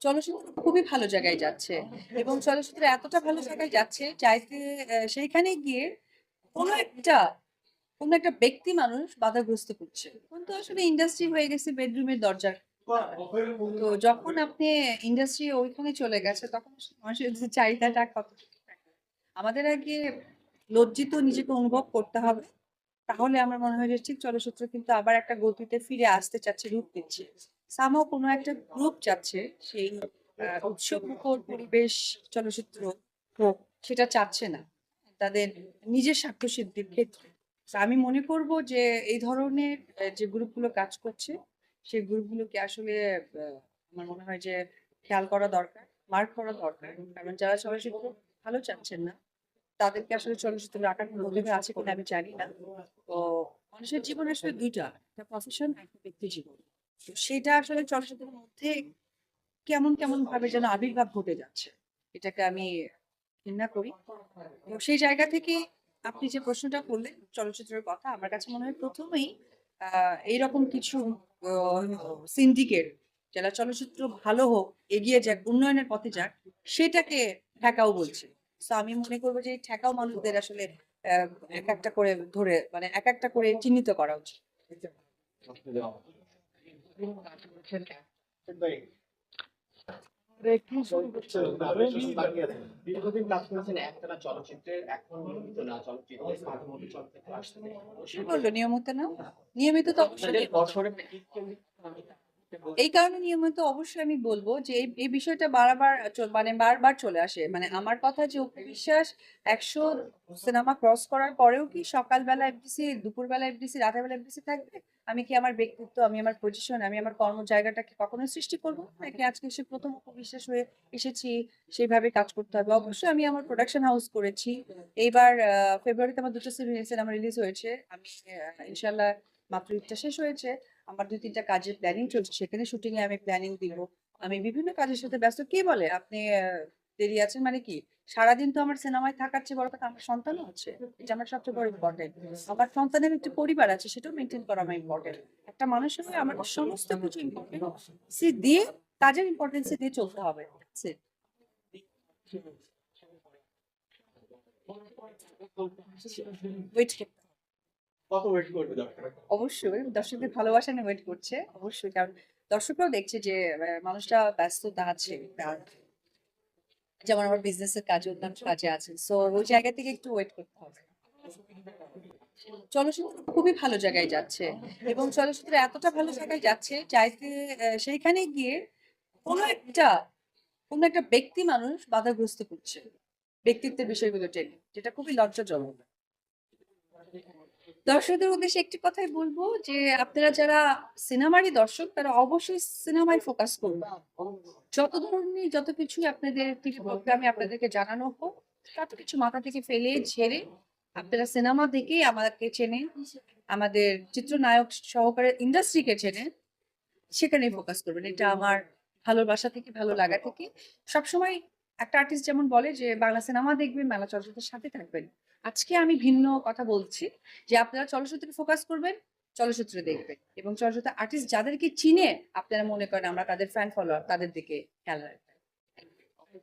চলচ্চিত্র খুবই ভালো জায়গায় যাচ্ছে এবং চলচ্চিত্র এতটা ভালো জায়গায় যাচ্ছে চাইতে সেইখানে গিয়ে কোনো একটা কোনো একটা ব্যক্তি মানুষ বাধাগ্রস্ত করছে। এখন তো আসলে ইন্ডাস্ট্রি হয়ে গেছে বেডরুমের দরজার। তো যখন আপনি ইন্ডাস্ট্রি ওইখানে চলে গেছে, তখন মানুষের চাহিদাটা কত আমাদের আগে লজ্জিত নিজেকে অনুভব করতে হবে। তাহলে আমার মনে হয় যে ঠিক চলচ্চিত্র কিন্তু আবার একটা গতিতে ফিরে আসতে চাচ্ছে, রূপ নিচ্ছে। সামও কোনো একটা গ্রুপ চাচ্ছে সেই উৎসব মুখর পরিবেশ চলচ্চিত্র হোক সেটা চাচ্ছে না। তাদের নিজের স্বার্থ সিদ্ধির ক্ষেত্রে আমি মনে করব যে এই ধরনের যে গ্রুপগুলো কাজ করছে সেই গ্রুপগুলোকে আসলে আমার মনে হয় যে খেয়াল করা দরকার মার্ক করা দরকার। কারণ যারা চলচ্চিত্র ভালো চাচ্ছেন না তাদেরকে আসলে চলচ্চিত্র রাখার অধিকার আছে কিনা আমি জানি না। তো মানুষের জীবন আসলে দুইটা একটা প্রফেশন একটা ব্যক্তি জীবন। সেটা আসলে চলচ্চিত্রের মধ্যে কেমন কেমন ভাবে যেন আবির্ভাব ঘটে যাচ্ছে, এটাকে আমি ঘৃণা করি। তো সেই জায়গা থেকে আপনি যে প্রশ্নটা করলেন চলচ্চিত্রের কথা, আমার কাছে মনে হয় প্রথমেই এইরকম কিছু সিন্ডিকেট যারা চলচ্চিত্র ভালো হোক, এগিয়ে যাক, উন্নয়নের পথে যাক, সেটাকে ঠেকাও বলছে। তো আমি মনে করব যে ঠেকাও মানুষদের আসলে এক একটা করে ধরে মানে এক একটা করে চিহ্নিত করা উচিত। দীর্ঘদিন চলচ্চিত্রের নিয়মিত না চলচ্চিত্রে বলল না নিয়মিত তো অবশ্যই। এই কারণে নিয়মিত অবশ্যই আমি বলব যে, এই বিষয়টা বারবার মানে বারবার চলে আসে। মানে আমার কথা যে বিশ্বাস একশো সিনেমা ক্রস করার পরেও কি সকালবেলা এফডিসি দুপুরবেলা এফডিসি রাতেরবেলা এফডিসি থাকবে? আমি কি আমার ব্যক্তিত্ব, আমি আমার পজিশন আমি আমার কর্ম জায়গাটাকে কখনোই সৃষ্টি করব নাকি আজকে সে প্রথম উপবিশ্বাস হয়ে এসেছি, সেইভাবে কাজ করতে হবে? অবশ্যই আমি আমার প্রোডাকশন হাউস করেছি। এইবার ফেব্রুয়ারিতে আমার দুটো সিনেমা রিলিজ হয়েছে। আমি ইনশাল্লাহ মাত্র ঈদটা শেষ হয়েছে। আমার দুই, তিনটা কাজের প্ল্যানিং চলছে, সেখানে শুটিং এ আমি প্ল্যানিং দিব। আমি বিভিন্ন কাজের সাথে ব্যস্ত। কে বলে? আপনি দেরি আছেন মানে কি? সারাদিন তো আমার সিনেমায় থাকার চেয়ে বড় কথা আমার সন্তানও আছে। এটা আমার সবচেয়ে বড় ইম্পর্টেন্ট আমার সন্তানের একটি পরিবার আছে, সেটাও মেনটেন করা আমার ইম্পর্টেন্ট একটা মানুষের হয়ে আমার সমস্ত কিছু ইম্পর্টেন্ট সে দিয়ে, কাজের ইম্পর্টেন্স দিয়ে চলতে হবে. Wait। অবশ্যই, দর্শকদের ভালোবাসা নিয়ে ওয়েট করছে। অবশ্যই, কারণ দর্শকরাও দেখছে যে মানুষটা ব্যস্ততা আছে। যেমন আমার বিজনেসের কাজে অন্যান্য কাজে আছে। সো ওই জায়গা থেকে একটু ওয়েট করতে হবে। চলচ্চিত্র খুবই ভালো জায়গায় যাচ্ছে। এবং চলচ্চিত্র এতটা ভালো জায়গায় যাচ্ছে চাইতে সেইখানে গিয়ে কোনো একটা কোনো একটা ব্যক্তি মানুষ বাধাগ্রস্ত করছে। ব্যক্তিত্বের বিষয়গুলো টেনে, যেটা খুবই লজ্জাজনক। দর্শকদের উদ্দেশ্যে একটি কথাই বলব যে, আপনারা যারা সিনেমারই দর্শক, তারা অবশ্যই সিনেমায় ফোকাস করবেন যত ধরনের, যত কিছু আপনাদের টিভি প্রোগ্রামে আপনাদেরকে জানানো হোক, তত কিছু মাথা থেকে ফেলে, ঝেড়ে আপনারা সিনেমা দেখেই আমাদেরকে চেনেন আমাদের চিত্রনায়ক সহকারে ইন্ডাস্ট্রিকে চেনেন সেখানে ফোকাস করবেন। এটা আমার ভালোবাসা থেকে, ভালো লাগা থেকে। সবসময় একটা আর্টিস্ট যেমন বলে যে, বাংলা সিনেমা দেখবেন, বাংলা চলচ্চিত্রের সাথে থাকবেন। আজকে আমি ভিন্ন কথা বলছি যে, আপনারা চলচ্চিত্রে ফোকাস করবেন, চলচ্চিত্র দেখবেন এবং চলচ্চিত্র আর্টিস্ট যাদেরকে চিনে, আপনারা মনে করেন আমরা তাদের ফ্যান ফলোয়ার তাদের দিকে খেয়াল রাখবেন।